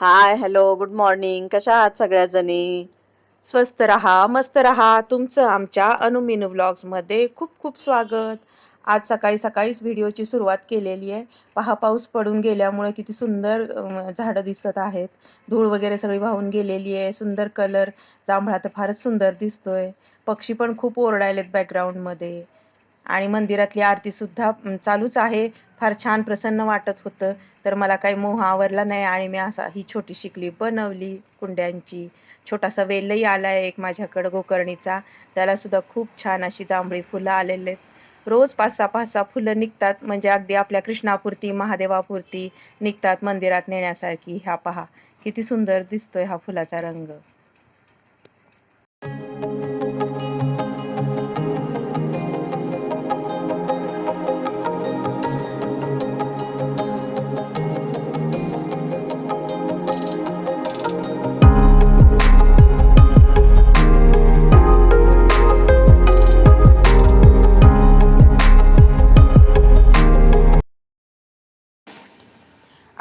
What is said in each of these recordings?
Hi hello good morning कशा आहात सगळ्याजणी? स्वस्त रहा मस्त रहा. तुमचं आमच्या अनुमिनू व्लॉग्समध्ये खूप खूप स्वागत. आज सकाळी सकाळीच व्हिडिओची सुरुवात केलेली आहे. पहा पाऊस पडून गेल्यामुळे किती सुंदर झाडं दिसत आहेत. धूळ वगैरे सगळी वाहून गेलेली आहे. सुंदर कलर जांभळा तर फारच सुंदर दिसतोय. पक्षी पण खूप ओरडायलेत बॅकग्राऊंडमध्ये आणि मंदिरातली आरतीसुद्धा चालूच आहे. फार छान प्रसन्न वाटत होतं. तर मला काही मोह आवरला नाही आणि मी असा ही छोटी शिकली बनवली कुंड्यांची. छोटासा वेलही आला आहे एक माझ्याकडं गोकर्णीचा. त्यालासुद्धा खूप छान अशी जांभळी फुलं आलेले आहेत. रोज पाच सहा पाच सहा फुलं निघतात. म्हणजे अगदी आपल्या कृष्णापुरती महादेवापुरती निघतात मंदिरात नेण्यासारखी. ह्या पहा किती सुंदर दिसतोय हा फुलाचा रंग.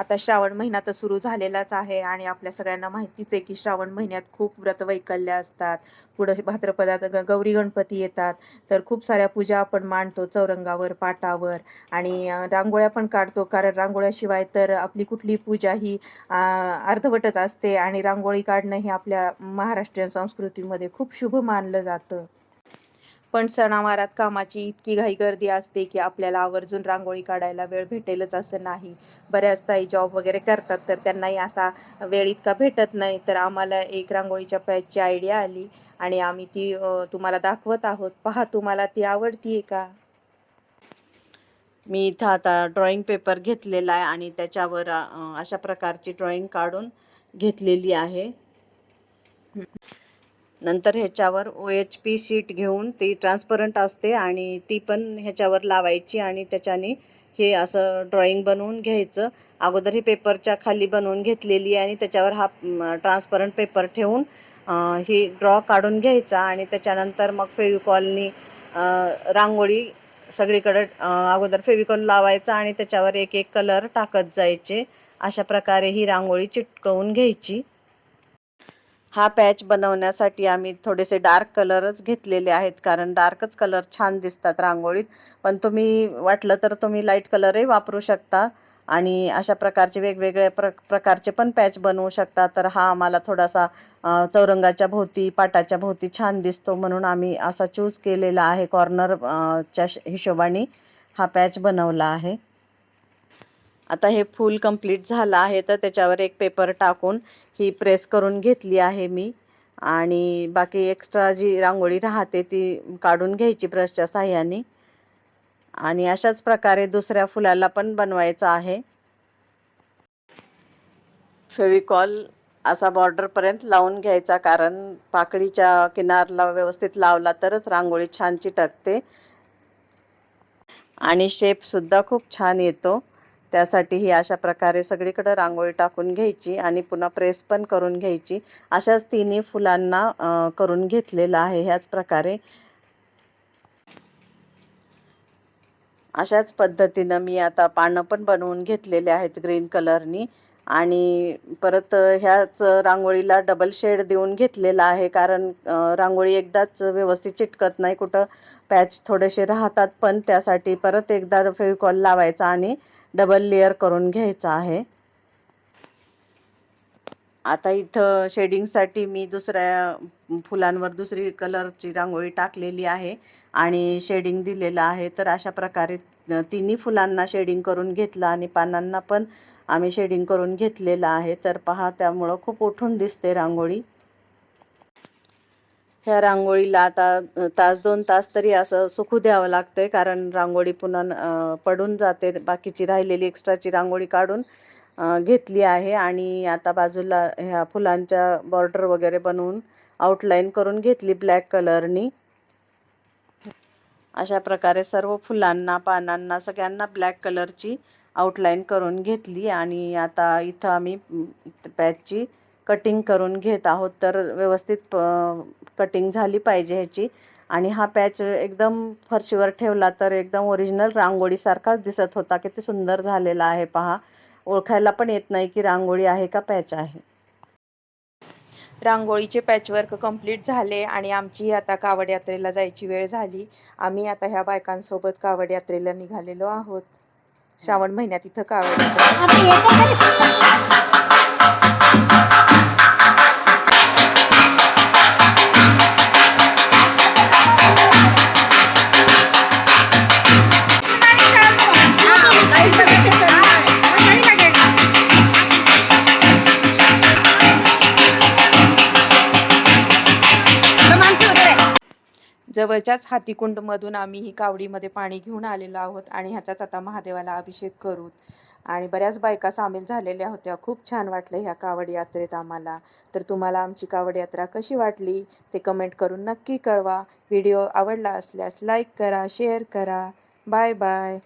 आता श्रावण महिना तर सुरू झालेलाच आहे आणि आपल्या सगळ्यांना माहितीच आहे की श्रावण महिन्यात खूप व्रतवैकल्य असतात. पुढे भाद्रपदात ग गौरी गणपती येतात. तर खूप साऱ्या पूजा आपण मांडतो चौरंगावर पाटावर आणि रांगोळ्या पण काढतो. कारण रांगोळ्याशिवाय तर आपली कुठली पूजा ही अर्धवटच असते आणि रांगोळी काढणं हे आपल्या महाराष्ट्रीयन संस्कृतीमध्ये खूप शुभ मानलं जातं. पण सणावारात कामाची इतकी घाई गर्दी असते की आपल्याला आवर्जून रांगोळी काढायला वेळ भेटेलच असं नाही. बऱ्याच ताई जॉब वगैरे करतात तर त्यांनाही असा वेळ इतका भेटत नाही. तर आम्हाला एक रांगोळीच्या पॅचची आयडिया आली आणि आम्ही ती तुम्हाला दाखवत आहोत. पहा तुम्हाला ती आवडतीये का? मी इथं आता ड्रॉइंग पेपर घेतलेला आहे आणि त्याच्यावर अशा प्रकारची ड्रॉइंग काढून घेतलेली आहे. नंतर ह्याच्यावर ओ एच पी शीट घेऊन ती ट्रान्सपरंट असते आणि ती पण ह्याच्यावर लावायची आणि त्याच्याने हे असं ड्रॉइंग बनवून घ्यायचं. अगोदर ही पेपरच्या खाली बनवून घेतलेली आहे आणि त्याच्यावर हा ट्रान्सपरंट पेपर ठेवून ही ड्रॉ काढून घ्यायचा आणि त्याच्यानंतर मग फेविकॉलनी रांगोळी सगळीकडे अगोदर फेविकॉल लावायचा आणि त्याच्यावर एक एक कलर टाकत जायचे. अशा प्रकारे ही रांगोळी चिटकवून घ्यायची. हा पॅच बनवण्यासाठी आम्ही थोडेसे डार्क कलरच घेतलेले आहेत कारण डार्कच कलर छान दिसतात रांगोळीत. पण तुम्ही वाटलं तर तुम्ही लाइट कलरही वापरू शकता आणि अशा प्रकारचे वेगवेगळ्या प्र प्रकारचे पण पॅच बनवू शकता. तर हा आम्हाला थोडासा चौरंगाच्या भोवती पाटाच्या भोवती छान दिसतो म्हणून आम्ही असा चूज केलेला आहे कॉर्नरच्या हिशोबाने हा पॅच बनवला आहे. आता हे फूल कंप्लीट झालं आहे तर त्याच्यावर एक पेपर टाकून ही प्रेस करून घेतली आहे मी. आणि बाकी एक्स्ट्रा जी रांगोळी राहते ती काढून घ्यायची ब्रशच्या साह्याने. आणि अशाच प्रकारे दुसऱ्या फुलाला पण बनवायचं आहे. फेविकॉल असा बॉर्डरपर्यंत लावून घ्यायचा कारण पाकळीच्या किनारला व्यवस्थित लावला तरच रांगोळी छान चिटकते आणि शेपसुद्धा खूप छान येतो. त्यासाठी ही अशा प्रकारे सगळीकडं रांगोळी टाकून घ्यायची आणि पुन्हा प्रेस पण करून घ्यायची. अशाच तिन्ही फुलांना करून घेतलेलं आहे ह्याच प्रकारे. अशाच पद्धतीनं मी आता पानं पण बनवून घेतलेले आहेत ग्रीन कलरनी. आणि परत ह्याच रांगोळीला डबल शेड देऊन घेतलेला आहे कारण रांगोळी एकदाच व्यवस्थित चिटकत नाही कुठं पॅच थोडेसे राहतात पण त्यासाठी परत एकदा फेविकॉल लावायचा आणि डबल लेअर करून घ्यायचा आहे. आता इथं शेडिंगसाठी मी दुसऱ्या फुलांवर दुसरी कलरची रांगोळी टाकलेली आहे आणि शेडिंग दिलेलं आहे. तर अशा प्रकारे तिन्ही फुलांना शेडिंग करून घेतलं आणि पानांना पण आम्ही शेडिंग करून घेतलेलं आहे. तर पहा त्यामुळं खूप उठून दिसते रांगोळी. ह्या रांगोळीला आता तास दोन तास तरी असं सुकू द्यावं लागतंय कारण रांगोळी पुन्हा पडून जाते. बाकीची राहिलेली एक्स्ट्राची रांगोळी काढून घेतली आहे आणि आता बाजूला ह्या फुलांच्या बॉर्डर वगैरे बनवून आउटलाईन करून घेतली ब्लॅक कलरनी अशा प्रकारे सर्व फुलांना पानांना सगळ्यांना ब्लॅक कलरची आउटलाईन करून घेतली आणि आता इथं आम्ही पॅचची कटिंग करून घेत आहोत. तर व्यवस्थित प कटिंग झाली पाहिजे ह्याची. आणि हा पॅच एकदम फरशीवर ठेवला तर एकदम ओरिजिनल रांगोळीसारखाच दिसत होता. किती सुंदर झालेला आहे पहा. ओळखायला पण येत नाही की रांगोळी आहे का पॅच आहे. रांगोळीचे पॅचवर्क कंप्लीट झाले आणि आमची आता कावड यात्रेला जायची वेळ झाली. आम्ही आता ह्या बायकांसोबत कावड यात्रेला निघालेलो आहोत. श्रावण महिन्यात इथं कावड यात्रा जवळच्याच हातीकुंडमधून आम्ही ही कावडीमध्ये पाणी घेऊन आलेलो आहोत आणि ह्याचाच आता महादेवाला अभिषेक करू. आणि बऱ्याच बायका सामील झालेल्या होत्या. खूप छान वाटलं ह्या कावड यात्रेत आम्हाला. तर तुम्हाला आमची कावड यात्रा कशी वाटली ते कमेंट करून नक्की कळवा. व्हिडिओ आवडला असल्यास लाईक करा शेअर करा. Bye bye.